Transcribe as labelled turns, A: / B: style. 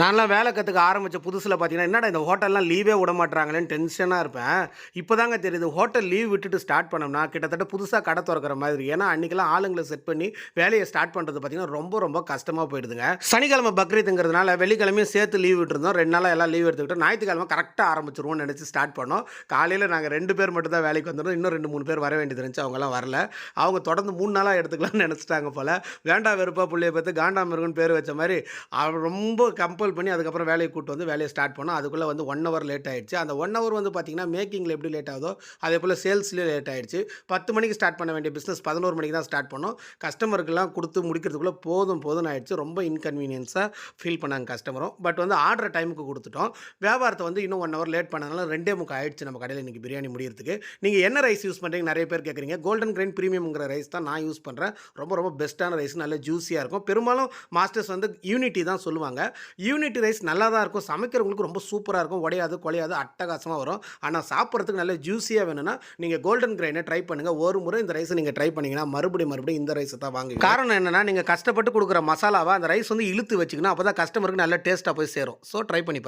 A: நான்லாம் வேலை கற்றுக்க ஆரம்பித்த புதுசில் பார்த்தீங்கன்னா என்னடா இந்த ஹோட்டல்லாம் லீவே விட மாட்டாங்களேன்னு டென்ஷனாக இருப்பேன். இப்போ தாங்க தெரியுது ஹோட்டல் லீவ் விட்டுட்டு ஸ்டார்ட் பண்ணோம்னா கிட்டத்தட்ட புதுசாக கடை திறக்கிற மாதிரி. ஏன்னா அன்றைக்கெல்லாம் ஆளுங்களை செட் பண்ணி வேலையை ஸ்டார்ட் பண்ணுறது பார்த்தீங்கன்னா ரொம்ப ரொம்ப கஷ்டமாக போயிடுதுங்க. சனிக்கிழமை பக்ரீத்துங்கிறதுனால வெள்ளிக்கிழமையும் சேர்த்து லீவ் விட்டுருந்தோம். ரெண்டு நாளாக எல்லாம் லீவ் எடுத்துக்கிட்டோம் ஞாயிற்றுக்கிழமை கரெக்டாக ஆரம்பிச்சிருவோம்னு நினச்சி ஸ்டார்ட் பண்ணோம். காலையில் நாங்கள் ரெண்டு பேர் மட்டும் தான் வேலைக்கு வந்துடும் இன்னும் ரெண்டு மூணு பேர் வர வேண்டியது இருந்துச்சு அவங்கலாம் வரல. அவங்க தொடர்ந்து மூணு நாளாக எடுத்துக்கலாம்னு நினச்சிட்டாங்க போல். வேண்டாம் வெறுப்பா பிள்ளைய பார்த்து காண்டாமிருகன் பேர் வச்ச மாதிரி ரொம்ப ரொம்ப கம்பல் பண்ணி அதுக்கப்புறம் வேலையை கூட்டு வந்து வேலையை ஸ்டார்ட் பண்ணோம். அதுக்குள்ளே வந்து ஒன் ஹவர் லேட் ஆகிடுச்சு அந்த ஒன் ஹவர் வந்து பார்த்திங்கன்னா மேக்கிங்கில் எப்படி லேட் ஆகுதோ அதே போல் சேல்ஸ்லேயும் லேட் ஆகிடுச்சு பத்து மணிக்கு ஸ்டார்ட் பண்ண வேண்டிய பிஸ்னஸ் பதினோரு மணிக்கு தான் ஸ்டார்ட் பண்ணோம். கஸ்டமருக்கெல்லாம் கொடுத்து முடிக்கிறதுக்குள்ளே போதும் போதும் ஆகிடுச்சு ரொம்ப இன்கன்வீனியன்ஸாக ஃபீல் பண்ணாங்க கஸ்டமரும் பட் வந்து ஆர்டர் டைமுக்கு கொடுத்துட்டோம். வியாபாரத்தை வந்து இன்னும் ஒன் ஹவர் லேட் பண்ணனால ரெண்டே முக்கால் ஆயிடுச்சு நம்ம கடையில் இன்றைக்கி பிரியாணி முடியறதுக்கு. நீங்கள் என்ன ரைஸ் யூஸ் பண்ணுறீங்க நிறைய பேர் கேட்குறீங்க கோல்டன் கிரைன் ப்ரீமியம்ங்கிற ரைஸ் தான் நான் யூஸ் பண்ணுறேன் ரொம்ப ரொம்ப பெஸ்ட்டான ரைஸ் நல்ல ஜூஸியாக இருக்கும். பெரும்பாலும் மாஸ்டர்ஸ் வந்து யூனிட்டி தான் சொல்லுவாங்க. யூனிட்டி ரைஸ் நல்லா தான் இருக்கும். சமைக்கிறவங்களுக்கு ரொம்ப சூப்பராக இருக்கும். உடையாது குலையாது அட்டகாசமாக வரும். ஆனால் சாப்பிட்றதுக்கு நல்ல ஜூஸியாக வேணும்னா நீங்கள் கோல்டன் கிரைனை ட்ரை பண்ணுங்கள் ஒரு முறை இந்த ரைஸை நீங்கள் ட்ரை பண்ணிங்கன்னா மறுபடியும் மறுபடியும் இந்த ரைஸை தான் வாங்க காரணம் என்னன்னா நீங்கள் கஷ்டப்பட்டு கொடுக்குற மசாலாவை அந்த ரைஸ் வந்து இழுத்து வச்சிக்கணும் அப்போ தான் கஸ்டமருக்கு நல்ல டேஸ்ட்டாக போய் சேரும். ஸோ ட்ரை பண்ணி